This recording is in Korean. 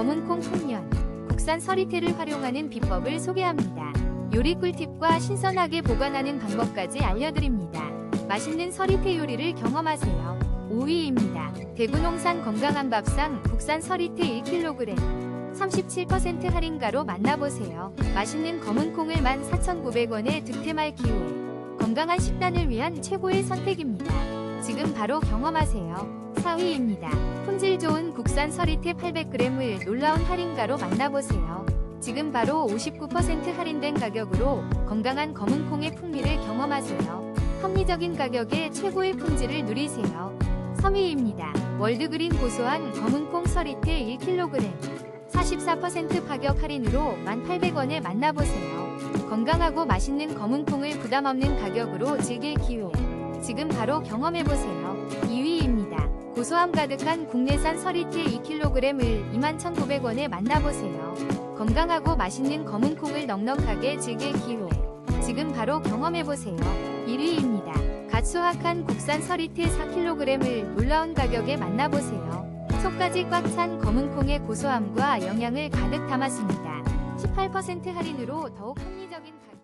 검은콩 풍년, 국산 서리태를 활용하는 비법을 소개합니다. 요리 꿀팁과 신선하게 보관하는 방법까지 알려드립니다. 맛있는 서리태 요리를 경험하세요. 5위입니다. 대구농산 건강한 밥상 국산 서리태 1kg 37% 할인가로 만나보세요. 맛있는 검은콩을 14,900원에 득템할 기회. 건강한 식단을 위한 최고의 선택입니다. 지금 바로 경험하세요. 4위입니다. 품질 좋은 국산 서리태 800g을 놀라운 할인가로 만나보세요. 지금 바로 59% 할인된 가격으로 건강한 검은콩의 풍미를 경험하세요. 합리적인 가격에 최고의 품질을 누리세요. 3위입니다. 월드그린 고소한 검은콩 서리태 1kg 44% 가격 할인으로 1,800원에 만나보세요. 건강하고 맛있는 검은콩을 부담 없는 가격으로 즐길 기회. 지금 바로 경험해보세요. 2위입니다. 고소함 가득한 국내산 서리태 2kg을 21,900원에 만나보세요. 건강하고 맛있는 검은콩을 넉넉하게 즐길 기회. 지금 바로 경험해보세요. 1위입니다. 갓 수확한 국산 서리태 4kg을 놀라운 가격에 만나보세요. 속까지 꽉 찬 검은콩의 고소함과 영양을 가득 담았습니다. 18% 할인으로 더욱 합리적인 가격.